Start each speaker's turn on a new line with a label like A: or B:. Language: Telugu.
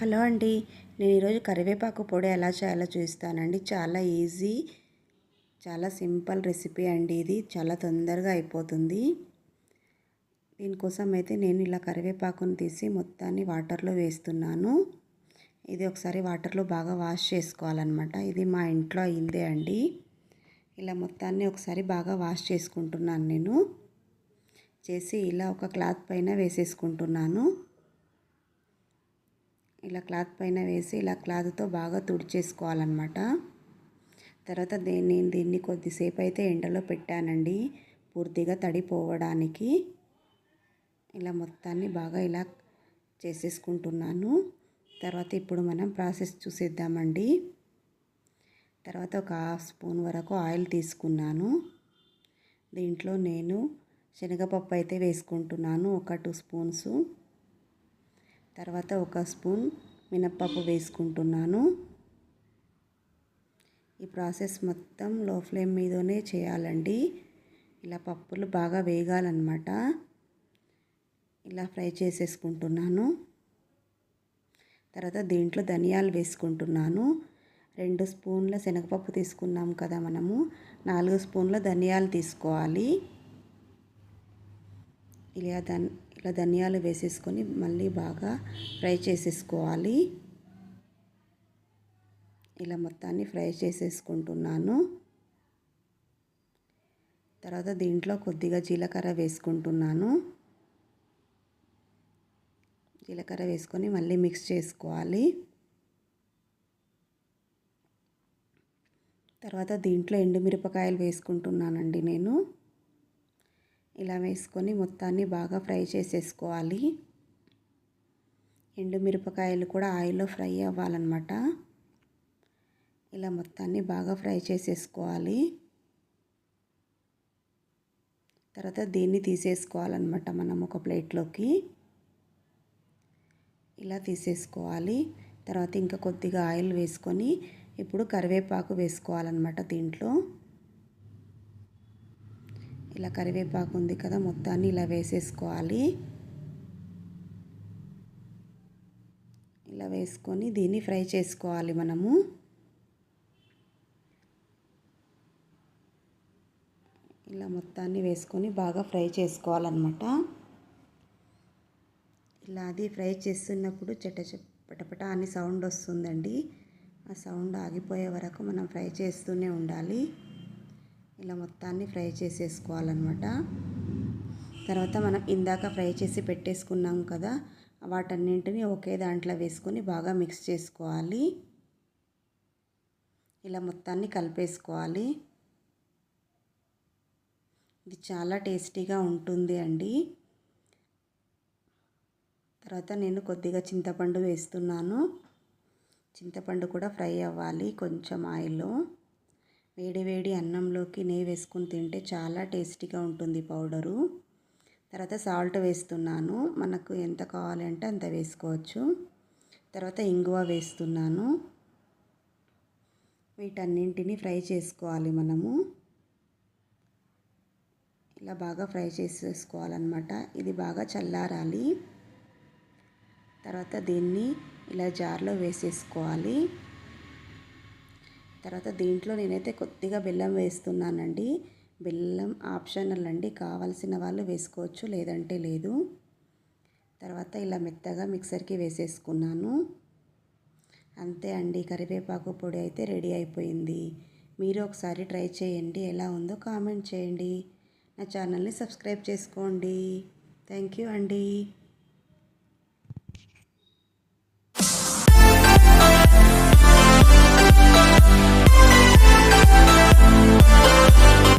A: హలో అండి. నేను ఈరోజు కరివేపాకు పొడి ఎలా చేయాలో చూస్తానండి చాలా ఈజీ చాలా సింపుల్ రెసిపీ అండి ఇది. చాలా తొందరగా అయిపోతుంది. దీనికోసం అయితే నేను ఇలా కరివేపాకును తీసి మొత్తాన్ని వాటర్లో వేస్తున్నాను. ఇది ఒకసారి వాటర్లో బాగా వాష్ చేసుకోవాలన్నమాట. ఇది మా ఇంట్లో అయిందే అండి. ఇలా మొత్తాన్ని ఒకసారి బాగా వాష్ చేసుకుంటున్నాను నేను. చేసి ఇలా ఒక క్లాత్ పైన వేసేసుకుంటున్నాను. ఇలా క్లాత్ పైన వేసి ఇలా క్లాత్తో బాగా తుడిచేసుకోవాలన్నమాట. తర్వాత నేను దీన్ని కొద్దిసేపు అయితే ఎండలో పెట్టానండి. పూర్తిగా తడిపోవడానికి ఇలా మొత్తాన్ని బాగా ఇలా చేసేసుకుంటున్నాను. తర్వాత ఇప్పుడు మనం ప్రాసెస్ చూసేద్దామండి. తర్వాత ఒక హాఫ్ స్పూన్ వరకు ఆయిల్ తీసుకున్నాను. దీంట్లో నేను శనగపప్పు అయితే వేసుకుంటున్నాను ఒక టూ స్పూన్స్. తర్వాత ఒక స్పూన్ మినప్పప్పు వేసుకుంటున్నాను. ఈ ప్రాసెస్ మొత్తం లో ఫ్లేమ్ మీదనే చేయాలండి. ఇలా పప్పులు బాగా వేగాలన్నమాట. ఇలా ఫ్రై చేసేసుకుంటున్నాను. తర్వాత దీంట్లో ధనియాలు వేసుకుంటున్నాను. రెండు స్పూన్ల శనగపప్పు తీసుకున్నాం కదా మనము. నాలుగు స్పూన్ల ధనియాలు తీసుకోవాలి. ఇలా ధన్ ఇలా ధనియాలు వేసేసుకొని మళ్ళీ బాగా ఫ్రై చేసేసుకోవాలి. ఇలా మొత్తాన్ని ఫ్రై చేసేసుకుంటున్నాను. తర్వాత దీంట్లో కొద్దిగా జీలకర్ర వేసుకుంటున్నాను. జీలకర్ర వేసుకొని మళ్ళీ మిక్స్ చేసుకోవాలి. తర్వాత దీంట్లో ఎండుమిరపకాయలు వేసుకుంటున్నానండి నేను. ఇలా వేసుకొని మొత్తాన్ని బాగా ఫ్రై చేసేసుకోవాలి. ఎండుమిరపకాయలు కూడా ఆయిల్లో ఫ్రై అవ్వాలన్నమాట. ఇలా మొత్తాన్ని బాగా ఫ్రై చేసేసుకోవాలి. తర్వాత దీన్ని తీసేసుకోవాలన్నమాట మనం ఒక ప్లేట్లోకి. ఇలా తీసేసుకోవాలి. తర్వాత ఇంకా కొద్దిగా ఆయిల్ వేసుకొని ఇప్పుడు కరివేపాకు వేసుకోవాలన్నమాట దీంట్లో. ఇలా కరివేపాకు ఉంది కదా మొత్తాన్ని ఇలా వేసేసుకోవాలి. ఇలా వేసుకొని దీన్ని ఫ్రై చేసుకోవాలి మనము. ఇలా మొత్తాన్ని వేసుకొని బాగా ఫ్రై చేసుకోవాలన్నమాట. ఇలా అది ఫ్రై చేస్తున్నప్పుడు చెట్ట పటపట అని సౌండ్ వస్తుందండి. ఆ సౌండ్ ఆగిపోయే వరకు మనం ఫ్రై చేస్తూనే ఉండాలి. ఇలా మొత్తాన్ని ఫ్రై చేసేసుకోవాలన్నమాట. తర్వాత మనం ఇందాక ఫ్రై చేసి పెట్టేసుకున్నాం కదా వాటన్నింటినీ ఒకే దాంట్లో వేసుకొని బాగా మిక్స్ చేసుకోవాలి. ఇలా మొత్తాన్ని కలిపేసుకోవాలి. ఇది చాలా టేస్టీగా ఉంటుంది అండి. తర్వాత నేను కొద్దిగా చింతపండు వేస్తున్నాను. చింతపండు కూడా ఫ్రై అవ్వాలి కొంచెం ఆయిల్లో. వేడి వేడి అన్నంలోకి నెయ్యి వేసుకొని తింటే చాలా టేస్టీగా ఉంటుంది పౌడరు. తర్వాత సాల్ట్ వేస్తున్నాను. మనకు ఎంత కావాలంటే అంత వేసుకోవచ్చు. తర్వాత ఇంగువ వేస్తున్నాను. వీటన్నింటినీ ఫ్రై చేసుకోవాలి మనము. ఇలా బాగా ఫ్రై చేసేసుకోవాలన్నమాట. ఇది బాగా చల్లారాలి. తర్వాత దీన్ని ఇలా జార్లో వేసేసుకోవాలి. తర్వాత దీంట్లో నేనైతే కొద్దిగా బెల్లం వేస్తున్నానండి. బెల్లం ఆప్షనల్ అండి. కావాల్సిన వాళ్ళు వేసుకోవచ్చు లేదంటే లేదు. తర్వాత ఇలా మెత్తగా మిక్సర్కి వేసేసుకున్నాను. అంతే అండి. కరివేపాకు పొడి అయితే రెడీ అయిపోయింది. మీరు ఒకసారి ట్రై చేయండి. ఎలా ఉందో కామెంట్ చేయండి. నా ఛానల్ని సబ్స్క్రైబ్ చేసుకోండి. థ్యాంక్ యూ అండి.